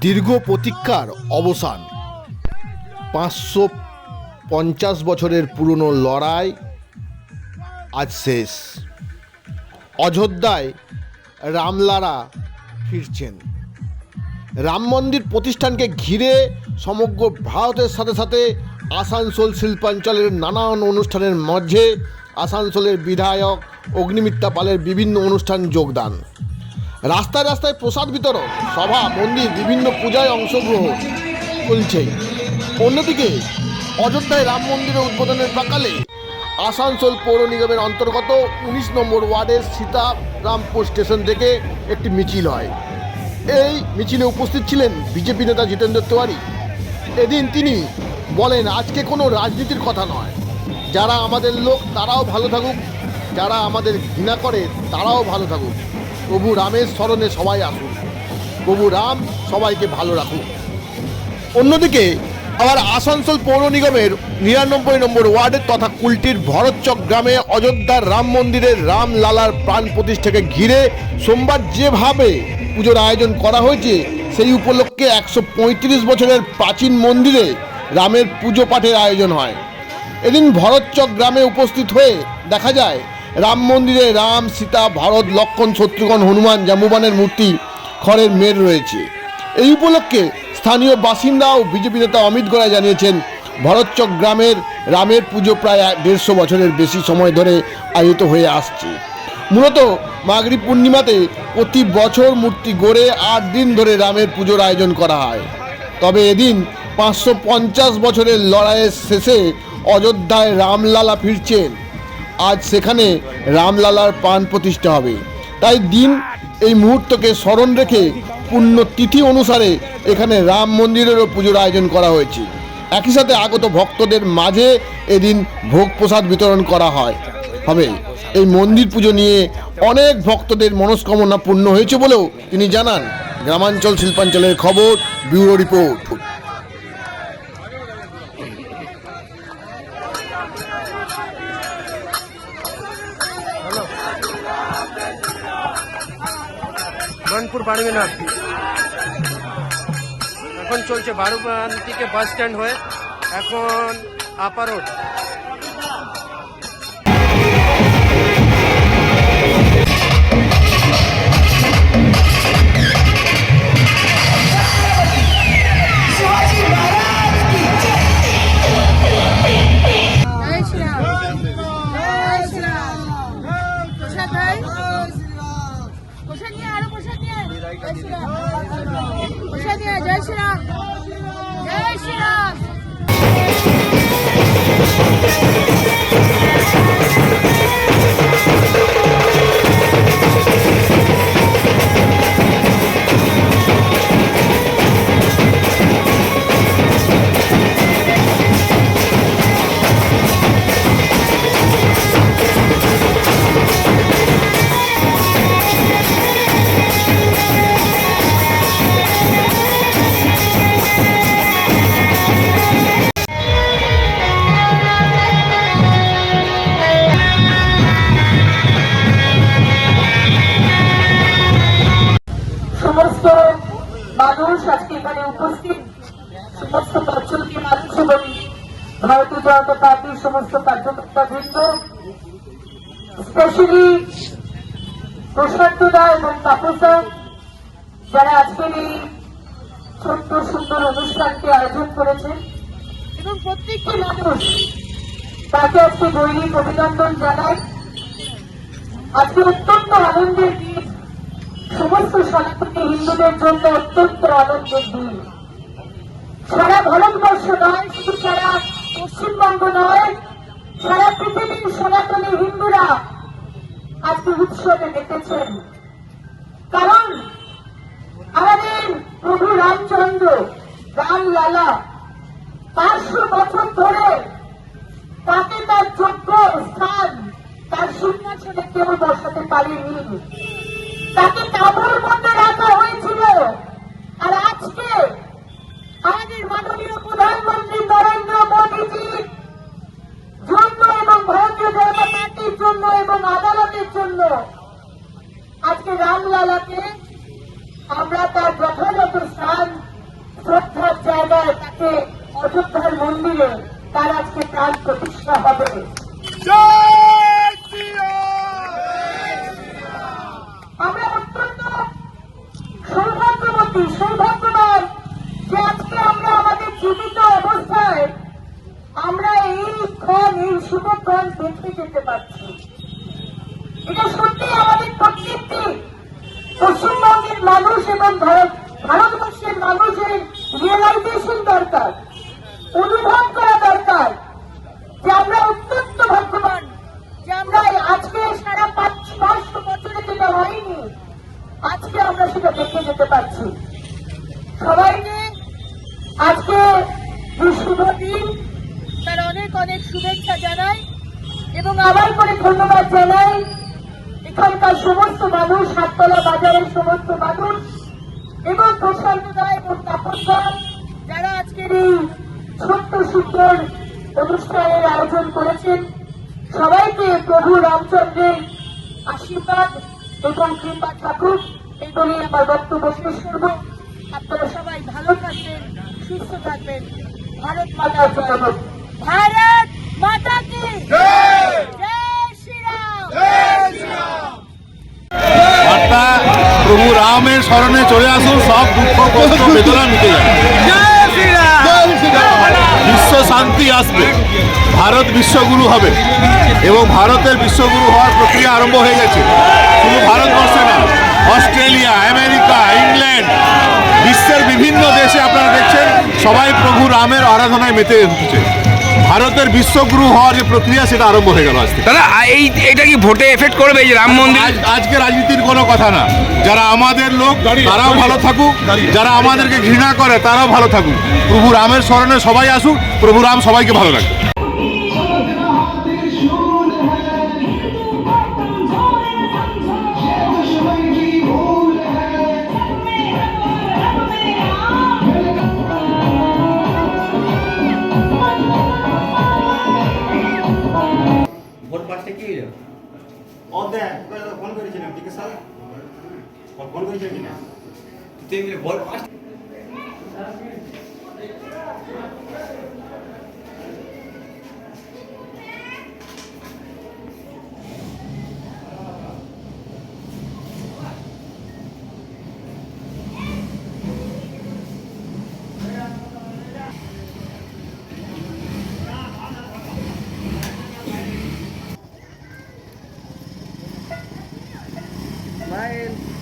দীর্ঘ প্রতীক্ষার অবসান। পাঁচশো পঞ্চাশ বছরের পুরনো লড়াই আজ শেষ। অযোধ্যায় রামলারা ফিরছেন। রাম মন্দির প্রতিষ্ঠানকে ঘিরে সমগ্র ভারতের সাথে সাথে আসানসোল শিল্পাঞ্চলের নানান অনুষ্ঠানের মধ্যে আসানসোলের বিধায়ক অগ্নিমিত্রা পালের বিভিন্ন অনুষ্ঠান যোগদান। রাস্তায় রাস্তায় প্রসাদ বিতরণ, সভা, মন্দির, বিভিন্ন পূজায় অংশগ্রহণ চলছে। অন্যদিকে, অযোধ্যায় রাম মন্দিরের উদ্বোধনের প্রাকালে আসানসোল পৌর নিগমের অন্তর্গত উনিশ নম্বর ওয়ার্ডের সীতারামপুর স্টেশন থেকে একটি মিছিল হয়। এই মিছিলে উপস্থিত ছিলেন বিজেপি নেতা জিতেন্দ্র তিওয়ারি। এদিন তিনি বলেন, আজকে কোনো রাজনীতির কথা নয়। যারা আমাদের লোক, তারাও ভালো থাকুক। যারা আমাদের ঘৃণা করে, তারাও ভালো থাকুক। প্রভু রামের স্মরণে সবাই আসুন। প্রভু রাম সবাইকে ভালো রাখুক অন্যদিকে, আবার আসানসোল পৌর নিগমের নিরানব্বই নম্বর ওয়ার্ডের তথা কুলটির ভরতচক গ্রামে অযোধ্যার রাম মন্দিরের রাম লালার প্রাণ প্রতিষ্ঠাকে ঘিরে সোমবার যেভাবে পুজোর আয়োজন করা হয়েছে, সেই উপলক্ষে একশো পঁয়ত্রিশ বছরের প্রাচীন মন্দিরে রামের পুজো পাঠের আয়োজন হয়। এদিন ভরতচক গ্রামে উপস্থিত হয়ে দেখা যায় রাম মন্দিরে রাম, সীতা, ভারত, লক্ষণ, শত্রুঘ্ন, হনুমান জামুবানের মূর্তি, খড়ের মের রয়েছে। এই উপলক্ষে স্থানীয় বাসিন্দা ও বিজেপি নেতা অমিত গোড়ায় জানিয়েছেন ভরতচক গ্রামের রামের পুজো প্রায় দেড়শো বছরের বেশি সময় ধরে আয়োজিত হয়ে আসছে। মূলত মাগরী পূর্ণিমাতে প্রতি বছর মূর্তি গড়ে আট দিন ধরে রামের পুজোর আয়োজন করা হয়। তবে এদিন পাঁচশো পঞ্চাশ বছরের লড়াইয়ের শেষে অযোধ্যায় রামলালা ফিরছেন। আজ সেখানে রামলালার প্রাণ প্রতিষ্ঠা হবে। তাই দিন এই মুহূর্তকে স্মরণ রেখে তিথি অনুসারে এখানে রাম মন্দিরেরও পুজোর আয়োজন করা হয়েছে। একই সাথে আগত ভক্তদের মাঝে এদিন ভোগ প্রসাদ বিতরণ করা হয়। হবে, এই মন্দির পুজো নিয়ে অনেক ভক্তদের মনস্কামনা পূর্ণ হয়েছে বলেও তিনি জানান। গ্রামাঞ্চল শিল্পাঞ্চলের খবর, ব্যুরো রিপোর্ট। বাড়বে না। আপনি এখন চলছে বারুবান থেকে বাস স্ট্যান্ড হয়ে এখন আপা প্রসাদ নিয়ে জয় উপস্থিত সমস্ত অঞ্চলকে মানুষ এবং ভারতীয় জনতা পার্টির সমস্ত কার্যকর্তা বৃন্দ স্পেশালি প্রশান্তদা এবং তাপসা যারা আজকের এই ছোট্ট সুন্দর অনুষ্ঠানকে আয়োজন করেছে এবং প্রত্যেকটি মানুষ তাকে আজকে দৈনিক অভিনন্দন জানায় আজকে অত্যন্ত আনন্দের দিন। সমস্ত সনাতনী হিন্দুদের জন্য অত্যন্ত আনন্দের দিন। সারা ভারতবর্ষ নয়, শুধু সারা পশ্চিমবঙ্গ নয়, সারা পৃথিবীর সনাতনী হিন্দুরা আজকে উৎসবে মেতেছেন কারণ আমাদের প্রভু রামচন্দ্র রামলালা পাঁচশো বছর ধরে তাকে তার যোগ্য স্থান তার সিংহাসনে কেউ বসাতে পারেনি। তাকে কাপড়ের মধ্যে রাখা হয়েছিল। আর আজকে আমাদের মাননীয় প্রধানমন্ত্রী নরেন্দ্র মোদীজির জন্য এবং ভারতীয় জনতা পার্টির জন্য এবং আদালতের জন্য আজকে রামলালাকে আমরা তার যথাযথ স্থান আজকে অযোধ্যার মন্দিরে তার আজকে প্রাণ প্রতিষ্ঠা হবে। আমরা অত্যন্ত সৌভাগ্যবতী সৌভাগ্যবান যে আজকে আমরা আমাদের জীবিত অবস্থায় আমরা এই ক্ষণ, এই শুভক্ষণ দেখতে যেতে পারছি। এটা সত্যি আমাদের প্রত্যেকটি পশ্চিমবঙ্গের মানুষ এবং ভারত ভারতবর্ষের মানুষের রিয়েলাইজেশন দরকার, অনুভব করা দরকার যে আমরা অত্যন্ত ভাগ্যবান যে আমরা আজকে সারা পাঁচ পাঁচশো বছরে যেটা হয়নি আজকে আমরা সেটা দেখে যেতে পারছি সবাইকে আজকে এই শুভ দিন তার অনেক অনেক শুভেচ্ছা জানাই এবং আবার করে ধন্যবাদ জানাই এখানকার সমস্ত মানুষ হাততলা বাজারের সমস্ত মানুষ এবং প্রশান্ত রায় এবং তাপস রায়, যারা আজকের এই ছোট্ট সুন্দর অনুষ্ঠানের আয়োজন করেছেন। সবাইকে প্রভু রামচন্দ্রের আশীর্বাদ এবং কৃপা থাকুক। এই বলে আমার বক্তব্য শেষ করব। আপনারা সবাই ভালো থাকবেন সুস্থ থাকবেন। ভারত মাতা ভারত মাতা কি প্রভু রামের স্মরণে চলে আসুন সব দুঃখ কষ্ট বেদনা মিটে যাবে। বিশ্ব শান্তি আসবে। ভারত বিশ্বগুরু হবে এবং ভারতের বিশ্বগুরু হওয়ার প্রক্রিয়া আরম্ভ হয়ে গেছে। শুধু ভারতবর্ষে না, অস্ট্রেলিয়া, আমেরিকা, ইংল্যান্ড, বিশ্বের বিভিন্ন দেশে আপনারা দেখছেন, সবাই প্রভু রামের আরাধনায় মেতে উঠেছে। ভারতের বিশ্বগুরু হওয়ার যে প্রক্রিয়া সেটা আরম্ভ হয়ে গেল আজকে দাদা এই এটা কি ভোটে এফেক্ট করবে এই যে রাম মন্দির? আজ আজকে রাজনীতির কোনো কথা না। যারা আমাদের লোক তারাও ভালো থাকুক। যারা আমাদেরকে ঘৃণা করে তারাও ভালো থাকুক। প্রভু রামের স্মরণে সবাই আসুক। প্রভু রাম সবাইকে ভালো রাখবে Dahil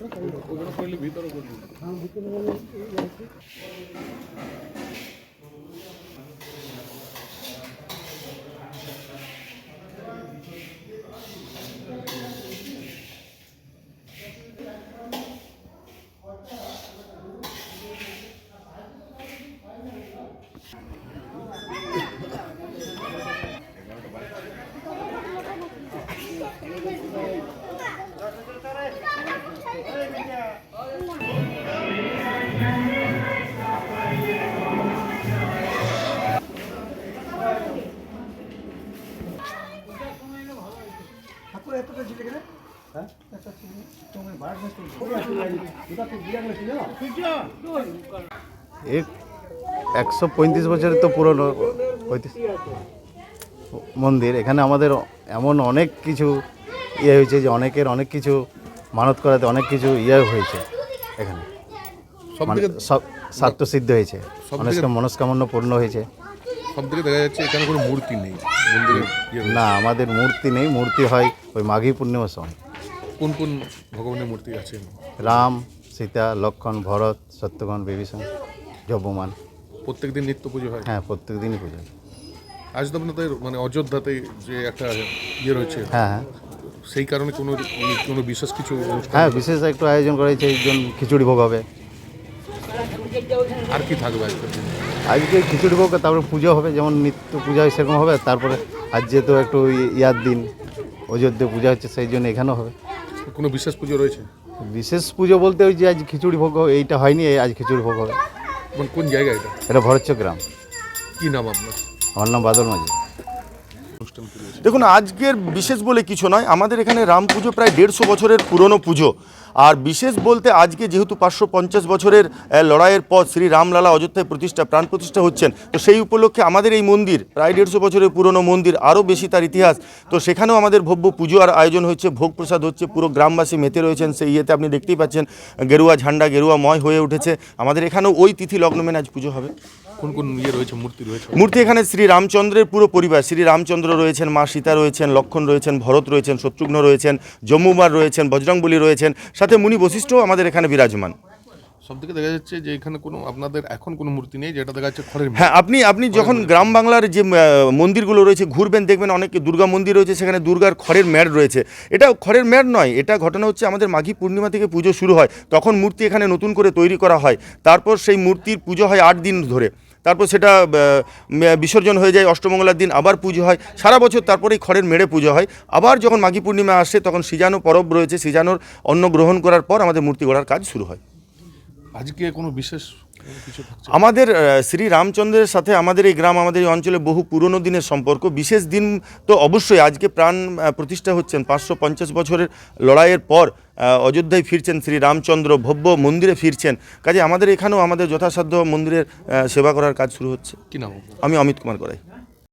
ওগুলো করলে ভিতরে করবি। একশো পঁয়ত্রিশ বছরের তো পুরনো মন্দির এখানে আমাদের এমন অনেক কিছু ইয়ে হয়েছে যে অনেকের অনেক কিছু মানত করাতে অনেক কিছু ইয়ে হয়েছে এখানে। মানে সব স্বার্থ সিদ্ধ হয়েছে। অনেক মনস্কামনা পূর্ণ হয়েছে। সব দিকে দেখা যাচ্ছে এখানে কোনো মূর্তি নেই। মন্দিরে না আমাদের মূর্তি নেই। মূর্তি হয় ওই মাঘী পূর্ণিমার সময়। কোন কোন ভগবানের মূর্তি আছে? রাম সীতা লক্ষণ ভরত সত্যগণ বিভীষণ জবমান প্রত্যেকদিন নিত্য পুজো হয়? হ্যাঁ প্রত্যেক দিনই পুজো আজ তো আপনাদের মানে অযোধ্যাতে যে একটা ইয়ে রয়েছে হ্যাঁ হ্যাঁ। সেই কারণে কোনো কোনো বিশেষ কিছু হ্যাঁ বিশেষ একটু আয়োজন করা হয়েছে একজন খিচুড়ি ভোগ হবে। আর কি থাকবে আজকের দিনে? আজকে খিচুড়ি ভোগ তারপরে পুজো হবে যেমন নিত্য পূজা হয় সেরকম হবে তারপরে আজ যেহেতু একটু ইয়ার দিন অযোধ্যা পূজা হচ্ছে সেই জন্য এখানেও হবে। কোনো বিশেষ পুজো রয়েছে? বিশেষ পুজো বলতে ওই যে আজ খিচুড়ি ভোগ হবে, এইটা হয়নি এই আজ খিচুড়ি ভোগ হবে। কোন জায়গা এটা? এটা ভরচ্চ গ্রাম। কি নাম আপনার? আমার নাম বাদল মাঝি। দেখুন আজকের বিশেষ বলে কিছু নয় আমাদের এখানে রাম পুজো প্রায় দেড়শো বছরের পুরনো পুজো। আর বিশেষ বলতে আজকে যেহেতু পাঁচশো পঞ্চাশ বছরের লড়াইয়ের পর শ্রী রামলালা অযোধ্যায় প্রতিষ্ঠা প্রাণ প্রতিষ্ঠা হচ্ছেন তো সেই উপলক্ষে আমাদের এই মন্দির প্রায় দেড়শো বছরের পুরনো মন্দির আরও বেশি তার ইতিহাস। তো সেখানেও আমাদের ভব্য পুজো আর আয়োজন হচ্ছে ভোগ প্রসাদ হচ্ছে পুরো গ্রামবাসী মেতে রয়েছেন সেই ইয়েতে আপনি দেখতেই পাচ্ছেন গেরুয়া ঝান্ডা গেরুয়াময় হয়ে উঠেছে। আমাদের এখানেও ওই তিথি লগ্ন মেনে আজ পুজো হবে। কোন কোন ইয়ে রয়েছে মূর্তি রয়েছে? মূর্তি এখানে শ্রী রামচন্দ্রের পুরো পরিবার শ্রী রামচন্দ্র রয়েছেন মা সীতা রয়েছেন লক্ষণ রয়েছেন ভরত রয়েছেন শত্রুঘ্ন রয়েছেন জম্মুমার রয়েছেন বজরংবলী রয়েছেন সাথে মুনি বশিষ্ঠও আমাদের এখানে বিরাজমান। সব থেকে দেখা যাচ্ছে যে এখানে কোনো আপনাদের এখন কোনো মূর্তি নেই যেটা দেখা যাচ্ছে খড়ের হ্যাঁ আপনি আপনি যখন গ্রাম বাংলার যে মন্দিরগুলো রয়েছে ঘুরবেন দেখবেন অনেক দুর্গা মন্দির রয়েছে সেখানে দুর্গার খড়ের ম্যাট রয়েছে। এটা খড়ের ম্যাট নয় এটা ঘটনা হচ্ছে আমাদের মাঘী পূর্ণিমা থেকে পুজো শুরু হয় তখন মূর্তি এখানে নতুন করে তৈরি করা হয় তারপর সেই মূর্তির পুজো হয় আট দিন ধরে। তারপর সেটা বিসর্জন হয়ে যায়, অষ্টমঙ্গলার দিন আবার পুজো হয়, সারা বছর তারপরেই খড়ের মেড়ে পুজো হয়। আবার যখন মাঘী পূর্ণিমা আসে, তখন সিজানো পরব রয়েছে, সিজানোর অন্ন গ্রহণ করার পর আমাদের মূর্তি গড়ার কাজ শুরু হয়। আজকে কোনো বিশেষ আমাদের শ্রী রামচন্দ্রের সাথে আমাদের এই গ্রাম আমাদের এই অঞ্চলে বহু পুরনো দিনের সম্পর্ক। বিশেষ দিন তো অবশ্যই আজকে প্রাণ প্রতিষ্ঠা হচ্ছেন পাঁচশো পঞ্চাশ বছরের লড়াইয়ের পর অযোধ্যায় ফিরছেন শ্রী রামচন্দ্র ভব্য মন্দিরে ফিরছেন। কাজে আমাদের এখানেও আমাদের যথাসাধ্য মন্দিরের সেবা করার কাজ শুরু হচ্ছে। কি নাম আমি অমিত কুমার করাই